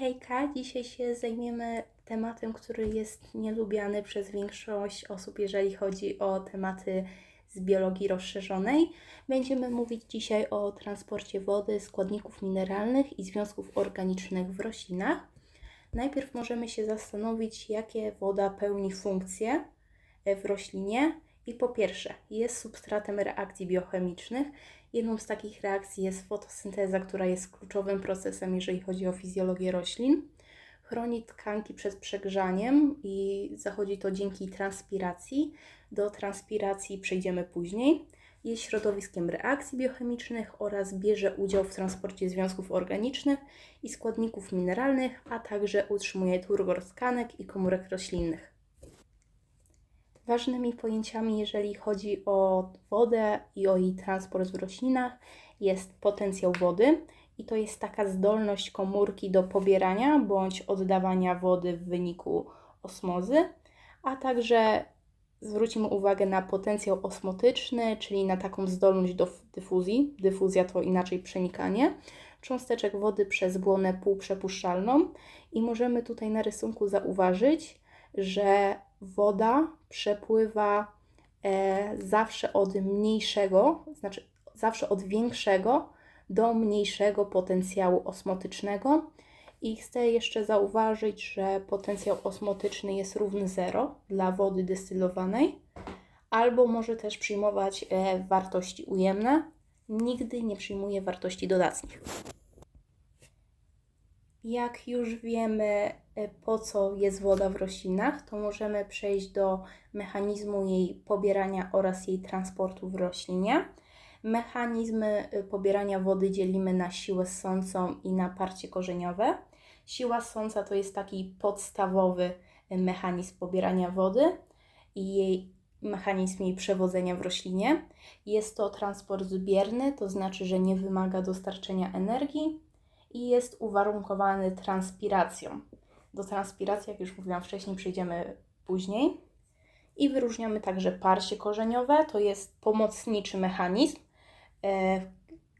Hejka, dzisiaj się zajmiemy tematem, który jest nielubiany przez większość osób, jeżeli chodzi o tematy z biologii rozszerzonej. Będziemy mówić dzisiaj o transporcie wody, składników mineralnych i związków organicznych w roślinach. Najpierw możemy się zastanowić, jakie woda pełni funkcje w roślinie. I po pierwsze, jest substratem reakcji biochemicznych. Jedną z takich reakcji jest fotosynteza, która jest kluczowym procesem, jeżeli chodzi o fizjologię roślin. Chroni tkanki przed przegrzaniem i zachodzi to dzięki transpiracji. Do transpiracji przejdziemy później. Jest środowiskiem reakcji biochemicznych oraz bierze udział w transporcie związków organicznych i składników mineralnych, a także utrzymuje turgor tkanek i komórek roślinnych. Ważnymi pojęciami, jeżeli chodzi o wodę i o jej transport w roślinach, jest potencjał wody. I to jest taka zdolność komórki do pobierania bądź oddawania wody w wyniku osmozy, a także zwrócimy uwagę na potencjał osmotyczny, czyli na taką zdolność do dyfuzji. Dyfuzja to inaczej przenikanie cząsteczek wody przez błonę półprzepuszczalną. I możemy tutaj na rysunku zauważyć, że woda przepływa e, zawsze od mniejszego, znaczy zawsze od większego do mniejszego potencjału osmotycznego. I chcę jeszcze zauważyć, że potencjał osmotyczny jest równy 0 dla wody destylowanej, albo może też przyjmować e, wartości ujemne. Nigdy nie przyjmuje wartości dodatnich. Jak już wiemy, po co jest woda w roślinach, to możemy przejść do mechanizmu jej pobierania oraz jej transportu w roślinie. Mechanizmy e, pobierania wody dzielimy na siłę ssącą i na parcie korzeniowe. Siła ssąca to jest taki podstawowy e, mechanizm pobierania wody i jej mechanizm jej przewodzenia w roślinie. Jest to transport zbierny, to znaczy, że nie wymaga dostarczenia energii i jest uwarunkowany transpiracją. Do transpiracji, jak już mówiłam wcześniej, przejdziemy później. I wyróżniamy także parcie korzeniowe, to jest pomocniczy mechanizm e,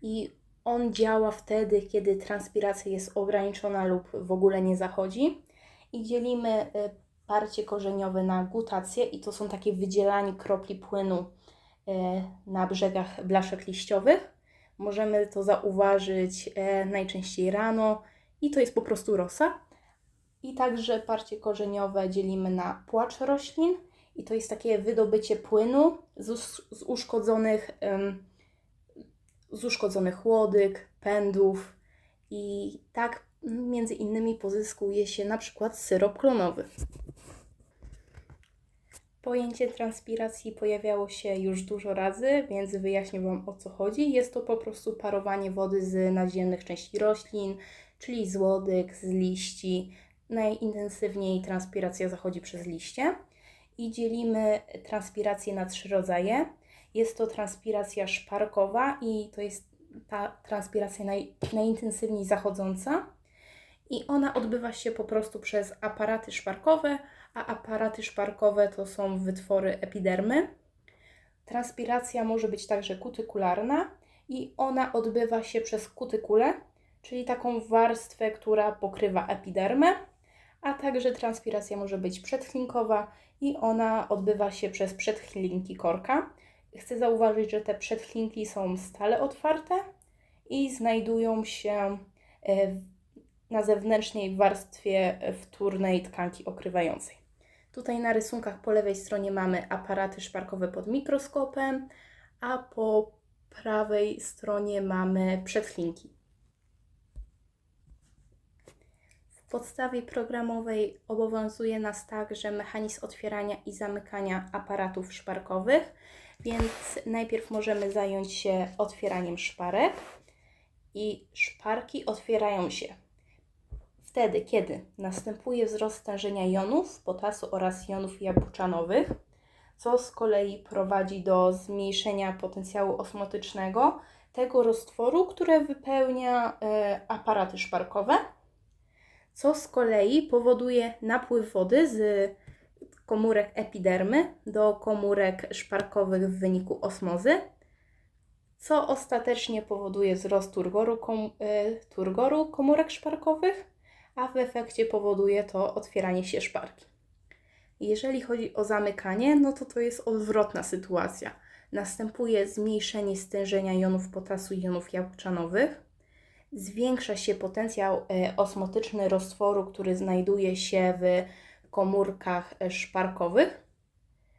i on działa wtedy, kiedy transpiracja jest ograniczona lub w ogóle nie zachodzi. I dzielimy e, parcie korzeniowe na gutacje i to są takie wydzielanie kropli płynu e, na brzegach blaszek liściowych. Możemy to zauważyć najczęściej rano i to jest po prostu rosa. I także parcie korzeniowe dzielimy na płacz roślin i to jest takie wydobycie płynu z, z uszkodzonych, z uszkodzonych łodyg, pędów i tak między innymi pozyskuje się na przykład syrop klonowy. Pojęcie transpiracji pojawiało się już dużo razy, więc wyjaśnię Wam o co chodzi. Jest to po prostu parowanie wody z naziemnych części roślin, czyli z łodyg, z liści. Najintensywniej transpiracja zachodzi przez liście i dzielimy transpirację na trzy rodzaje. Jest to transpiracja szparkowa i to jest ta transpiracja naj, najintensywniej zachodząca i ona odbywa się po prostu przez aparaty szparkowe, a aparaty szparkowe to są wytwory epidermy. Transpiracja może być także kutykularna i ona odbywa się przez kutykulę, czyli taką warstwę, która pokrywa epidermę, a także transpiracja może być przedchlinkowa i ona odbywa się przez przedchlinki korka. Chcę zauważyć, że te przedchlinki są stale otwarte i znajdują się e, na zewnętrznej warstwie wtórnej tkanki okrywającej. Tutaj na rysunkach po lewej stronie mamy aparaty szparkowe pod mikroskopem, a po prawej stronie mamy przedchlinki. W podstawie programowej obowiązuje nas także mechanizm otwierania i zamykania aparatów szparkowych, więc najpierw możemy zająć się otwieraniem szparek i szparki otwierają się. Wtedy, kiedy następuje wzrost stężenia jonów, potasu oraz jonów jabłczanowych, co z kolei prowadzi do zmniejszenia potencjału osmotycznego tego roztworu, które wypełnia e, aparaty szparkowe, co z kolei powoduje napływ wody z komórek epidermy do komórek szparkowych w wyniku osmozy, co ostatecznie powoduje wzrost turgoru, kom, e, turgoru komórek szparkowych, a w efekcie powoduje to otwieranie się szparki. Jeżeli chodzi o zamykanie, no to to jest odwrotna sytuacja. Następuje zmniejszenie stężenia jonów potasu i jonów jałczanowych. Zwiększa się potencjał e, osmotyczny roztworu, który znajduje się w komórkach szparkowych.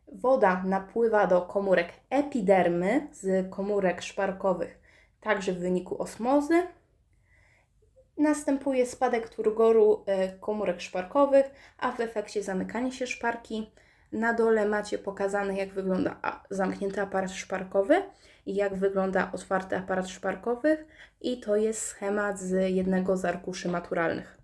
Woda napływa do komórek epidermy z komórek szparkowych, także w wyniku osmozy. Następuje spadek turgoru e, komórek szparkowych, a w efekcie zamykanie się szparki. Na dole macie pokazane, jak wygląda zamknięty aparat szparkowy jak wygląda otwarty aparat szparkowy. I to jest schemat z jednego z arkuszy maturalnych.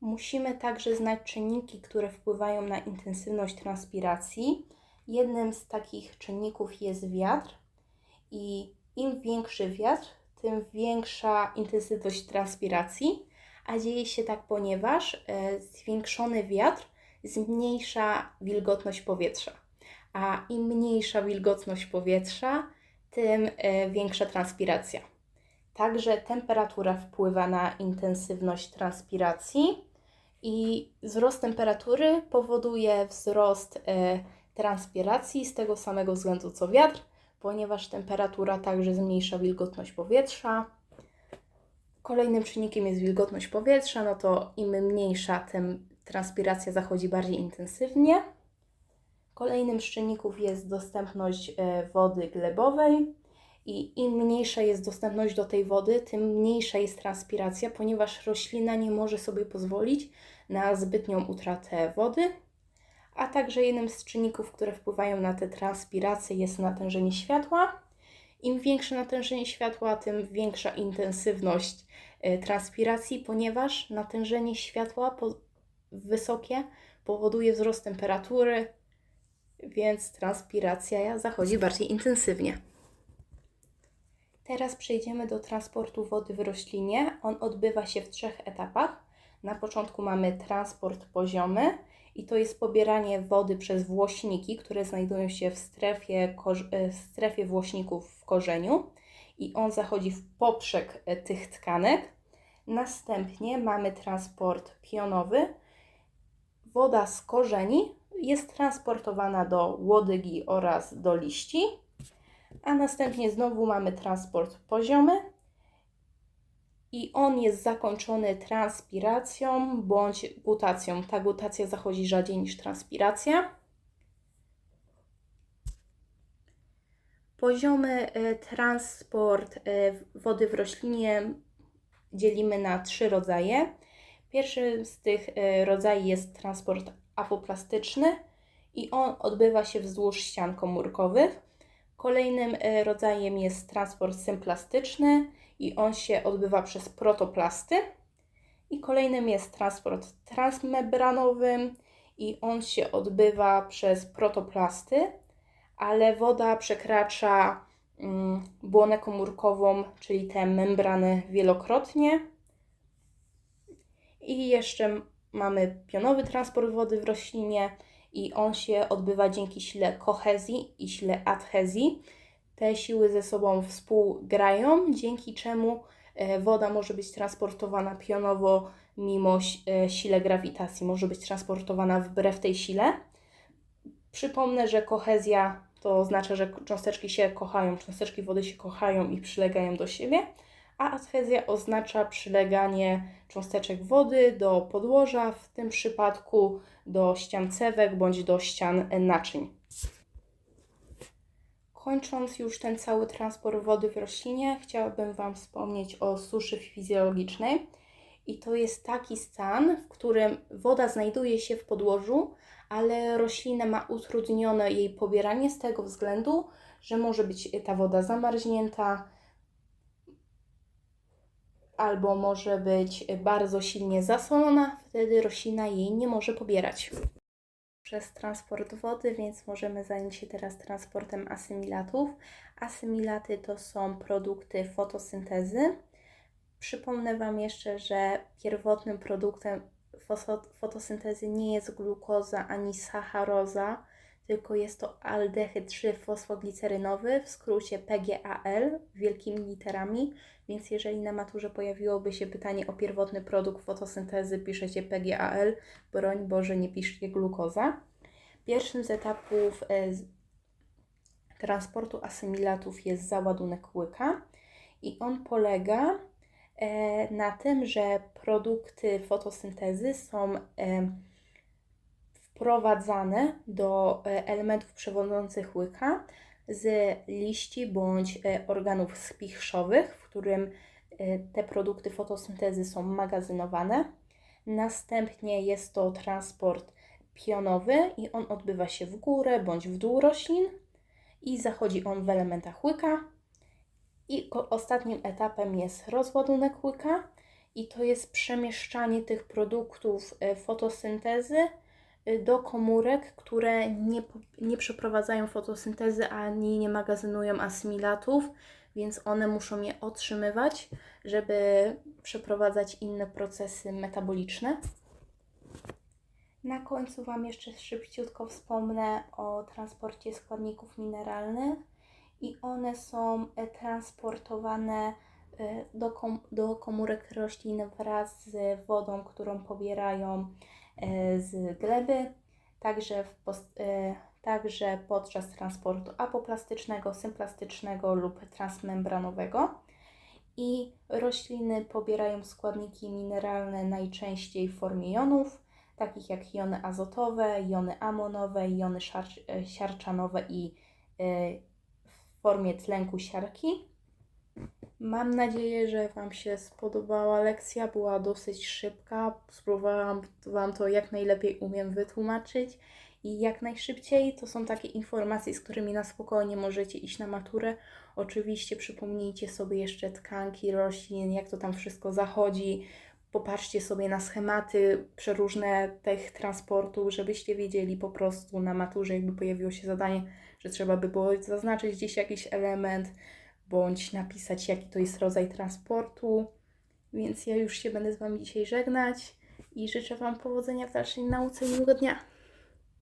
Musimy także znać czynniki, które wpływają na intensywność transpiracji. Jednym z takich czynników jest wiatr i im większy wiatr, tym większa intensywność transpiracji, a dzieje się tak, ponieważ e, zwiększony wiatr zmniejsza wilgotność powietrza, a im mniejsza wilgotność powietrza, tym e, większa transpiracja. Także temperatura wpływa na intensywność transpiracji i wzrost temperatury powoduje wzrost e, transpiracji z tego samego względu co wiatr, ponieważ temperatura także zmniejsza wilgotność powietrza. Kolejnym czynnikiem jest wilgotność powietrza, no to im mniejsza, tym transpiracja zachodzi bardziej intensywnie. Kolejnym z czynników jest dostępność e, wody glebowej. I im mniejsza jest dostępność do tej wody, tym mniejsza jest transpiracja, ponieważ roślina nie może sobie pozwolić na zbytnią utratę wody. A także jednym z czynników, które wpływają na tę transpirację, jest natężenie światła. Im większe natężenie światła, tym większa intensywność e, transpiracji, ponieważ natężenie światła wysokie powoduje wzrost temperatury, więc transpiracja zachodzi bardziej intensywnie. Teraz przejdziemy do transportu wody w roślinie. On odbywa się w trzech etapach. Na początku mamy transport poziomy i to jest pobieranie wody przez włośniki, które znajdują się w strefie, w strefie włośników w korzeniu i on zachodzi w poprzek e, tych tkanek. Następnie mamy transport pionowy. Woda z korzeni jest transportowana do łodygi oraz do liści a następnie znowu mamy transport poziomy i on jest zakończony transpiracją bądź gutacją. Ta gutacja zachodzi rzadziej niż transpiracja. Poziomy e, transport e, wody w roślinie dzielimy na trzy rodzaje. Pierwszy z tych e, rodzajów jest transport apoplastyczny i on odbywa się wzdłuż ścian komórkowych. Kolejnym e, rodzajem jest transport symplastyczny i on się odbywa przez protoplasty. I kolejnym jest transport transmembranowy i on się odbywa przez protoplasty, ale woda przekracza mm, błonę komórkową, czyli tę membranę wielokrotnie. I jeszcze mamy pionowy transport wody w roślinie i on się odbywa dzięki sile kohezji i sile adhezji. Te siły ze sobą współgrają, dzięki czemu e, woda może być transportowana pionowo mimo e, sile grawitacji, może być transportowana wbrew tej sile. Przypomnę, że kohezja to oznacza, że cząsteczki się kochają, cząsteczki wody się kochają i przylegają do siebie, a adhezja oznacza przyleganie cząsteczek wody do podłoża, w tym przypadku do ścian cewek bądź do ścian naczyń. Kończąc już ten cały transport wody w roślinie, chciałabym Wam wspomnieć o suszy fizjologicznej. I to jest taki stan, w którym woda znajduje się w podłożu, ale roślina ma utrudnione jej pobieranie z tego względu, że może być ta woda zamarznięta, albo może być bardzo silnie zasolona, wtedy roślina jej nie może pobierać. Przez transport wody, więc możemy zająć się teraz transportem asymilatów. Asymilaty to są produkty fotosyntezy. Przypomnę Wam jeszcze, że pierwotnym produktem fotosyntezy nie jest glukoza ani sacharoza, tylko jest to aldehyd 3-fosfoglicerynowy, w skrócie PGAL, wielkimi literami, więc jeżeli na maturze pojawiłoby się pytanie o pierwotny produkt fotosyntezy, piszecie PGAL, broń Boże, nie piszcie glukoza. Pierwszym z etapów e, transportu asymilatów jest załadunek łyka i on polega e, na tym, że produkty fotosyntezy są e, wprowadzane do elementów przewodzących łyka z liści bądź e, organów spichrzowych, w którym e, te produkty fotosyntezy są magazynowane. Następnie jest to transport pionowy i on odbywa się w górę bądź w dół roślin i zachodzi on w elementach łyka. I ostatnim etapem jest rozładunek łyka i to jest przemieszczanie tych produktów e, fotosyntezy do komórek, które nie, nie przeprowadzają fotosyntezy ani nie magazynują asymilatów, więc one muszą je otrzymywać, żeby przeprowadzać inne procesy metaboliczne. Na końcu Wam jeszcze szybciutko wspomnę o transporcie składników mineralnych i one są e, transportowane e, do, kom- do komórek roślin wraz z wodą, którą pobierają z gleby, także, w e, także podczas transportu apoplastycznego, symplastycznego lub transmembranowego. I rośliny pobierają składniki mineralne najczęściej w formie jonów, takich jak jony azotowe, jony amonowe, jony e, siarczanowe i e, w formie tlenku siarki. Mam nadzieję, że Wam się spodobała lekcja, była dosyć szybka. Spróbowałam Wam to jak najlepiej umiem wytłumaczyć i jak najszybciej. To są takie informacje, z którymi na spokojnie możecie iść na maturę. Oczywiście przypomnijcie sobie jeszcze tkanki roślin, jak to tam wszystko zachodzi. Popatrzcie sobie na schematy przeróżne tych transportów, żebyście wiedzieli po prostu na maturze, jakby pojawiło się zadanie, że trzeba by było zaznaczyć gdzieś jakiś element, bądź napisać, jaki to jest rodzaj transportu. Więc ja już się będę z Wami dzisiaj żegnać i życzę Wam powodzenia w dalszej nauce i miłego dnia.